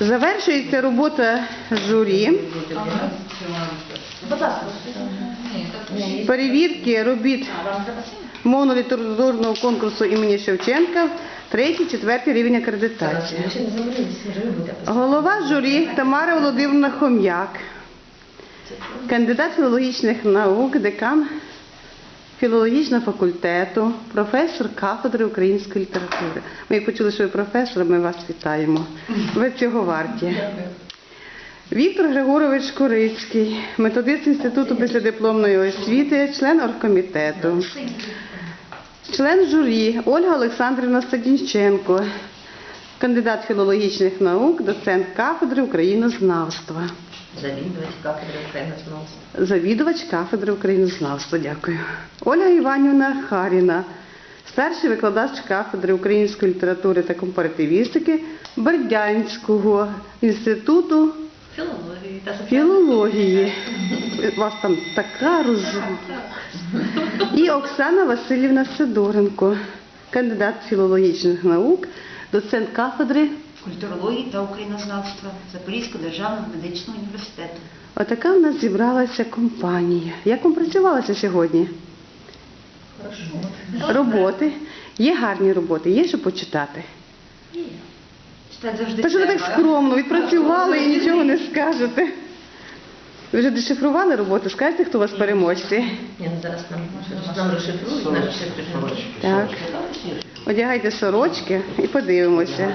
Завершується робота журі. Перевірки робіт мовно-літературного конкурсу імені Шевченка, третій, четвертий рівень акредитації. Голова журі Тамара Володимирівна Хом'як, кандидат філологічних наук, декан філологічного факультету, професор кафедри української літератури. Ми як почули, що ви професор, ми вас вітаємо. Ви цього варті. Віктор Григорович Корицький, методист Інституту післядипломної освіти, член оргкомітету. Член журі Ольга Олександрівна Стадінченко, кандидат філологічних наук, доцент кафедри українознавства. Завідувач кафедри українознавства. Завідувач кафедри українознавства. Дякую. Ольга Іванівна Харіна, старший викладач кафедри української літератури та компаративістики Бердянського інституту Філології та філології. У вас там така розумна. І Оксана Васильівна Сидоренко, кандидат філологічних наук, доцент кафедри. культурології та українознавства Запорізького державного медичного університету. Отака в нас зібралася компанія. Як вам працювалося сьогодні? Роботи. Є гарні роботи, є що почитати. Читати завжди Та що ви так скромно відпрацювали і нічого не скажете. Ви вже дешифрували роботу, скажете, хто у вас переможці? Ні, ну зараз нам, нам розшифрують, наш шифр. Так. Одягайте сорочки і подивимося.